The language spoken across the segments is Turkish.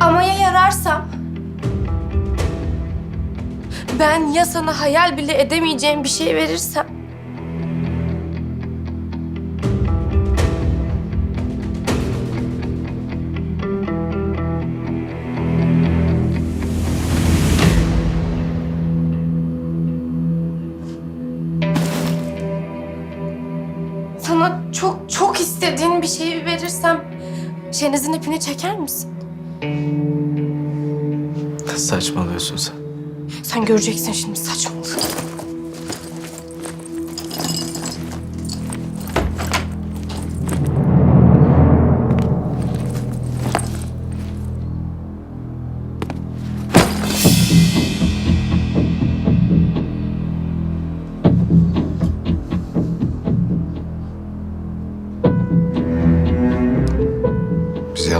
Ama ya yararsam? Ben ya sana hayal bile edemeyeceğim bir şey verirsem? Bir şeyi verirsem Şeniz'in ipini çeker misin? Saçmalıyorsun sen. Sen göreceksin şimdi saçmalığı.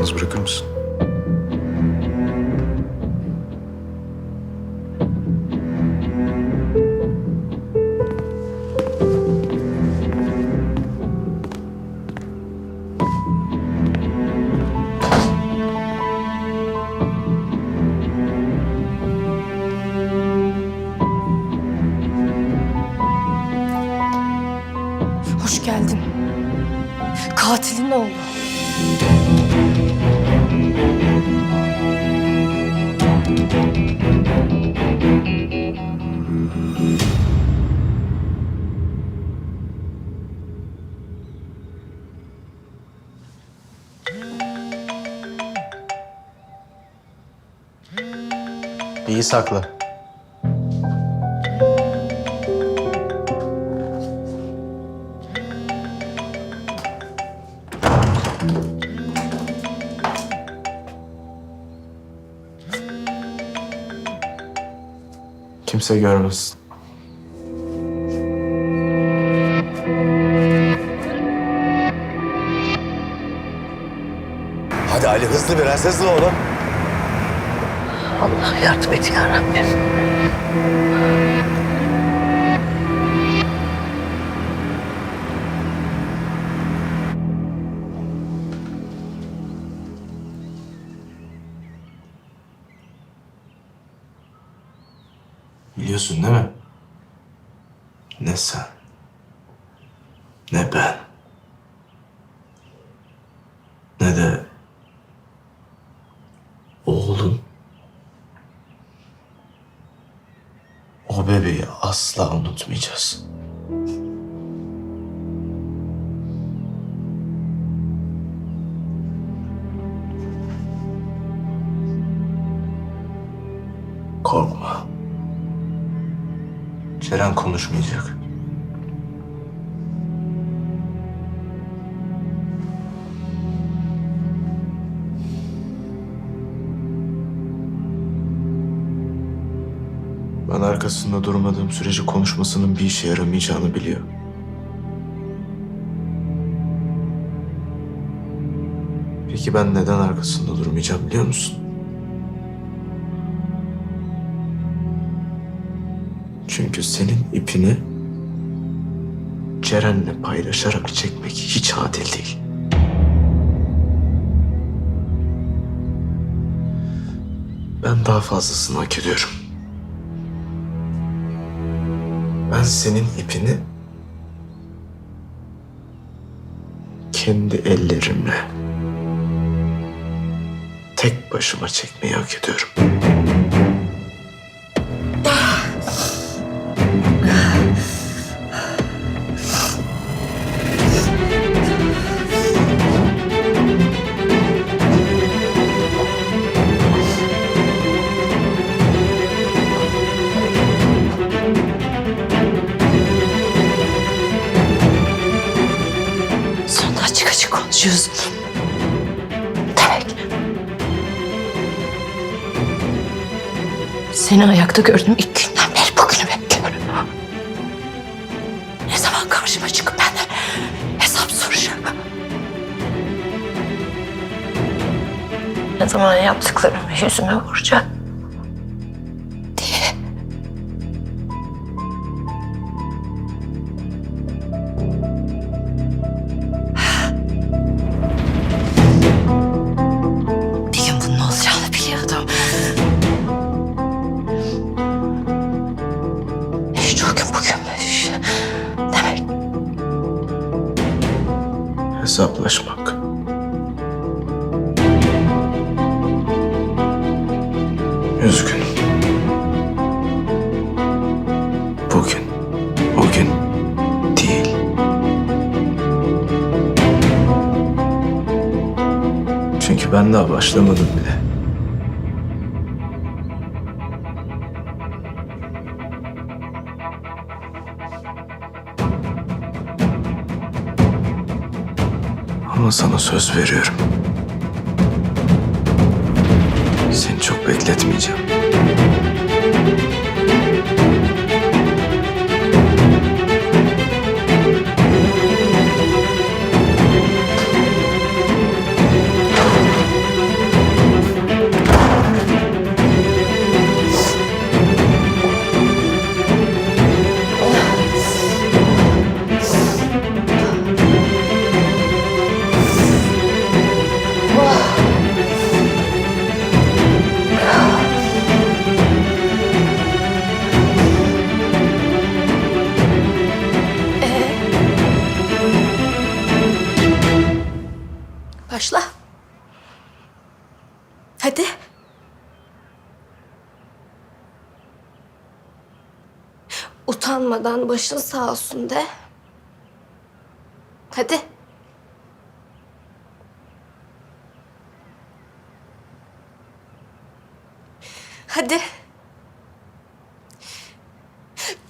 Yalnız bırakır mısın? İyi sakla. Kimse görmesin. Hadi Ali hızlı biraz hızlı oğlum. Allah yardım et ya Rabbim. Biliyorsun değil mi? Ne sen, ne ben, ne de oğlun o bebeği asla unutmayacağız. Korkma. Ceren konuşmayacak. Ben arkasında durmadığım sürece konuşmasının bir işe yaramayacağını biliyor. Peki ben neden arkasında durmayacağım biliyor musun? Çünkü senin ipini Ceren'le paylaşarak çekmek hiç adil değil. Ben daha fazlasını hak ediyorum. Ben senin ipini kendi ellerimle tek başıma çekmeyi hak ediyorum. Seni ayakta gördüm ilk günden beri bugünü bekliyorum. Ne zaman karşıma çıkıp benden hesap soracak? Ne zaman yaptıklarımı yüzüme vuracak? Hesaplaşmak. Üzgün. Bugün. Bugün değil. Çünkü ben daha başlamadım bile. Ama sana söz veriyorum. Seni çok bekletmeyeceğim. Başla. Hadi. Utanmadan başın sağ olsun de. Hadi. Hadi.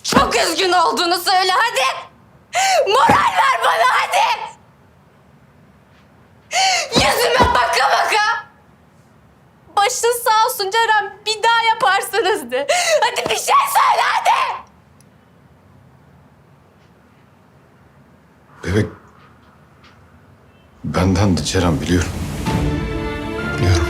Çok üzgün olduğunu söyle hadi. Moral ver bana olsun Ceren. Bir daha yaparsınız de. Hadi bir şey söyle hadi. Bebek benden de Ceren biliyorum. Biliyorum.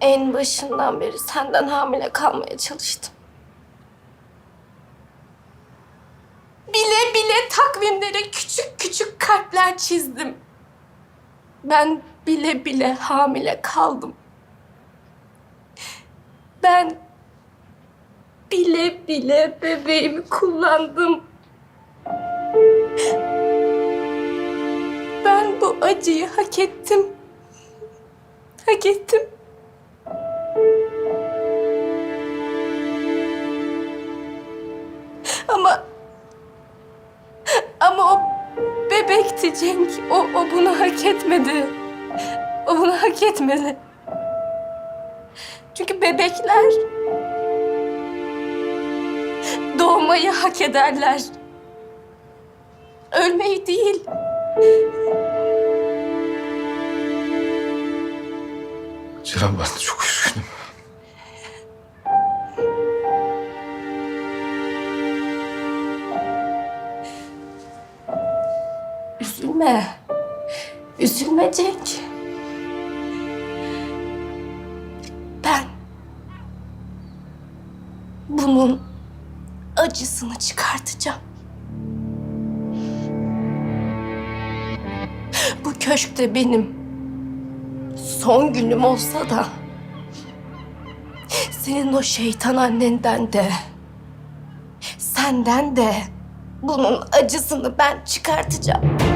En başından beri senden hamile kalmaya çalıştım. Bile bile takvimlere küçük küçük kalpler çizdim. Ben bile bile hamile kaldım. Ben bile bile bebeğimi kullandım. Ben bu acıyı hak ettim. Hak ettim. Bebekti Cenk. O, o bunu hak etmedi. O bunu hak etmedi. Çünkü bebekler doğmayı hak ederler. Ölmeyi değil. Ceren ben de çok üzgünüm. Üzülme. Üzülme Cenk. Ben bunun acısını çıkartacağım. Bu köşkte benim son günüm olsa da senin o şeytan annenden de senden de bunun acısını ben çıkartacağım.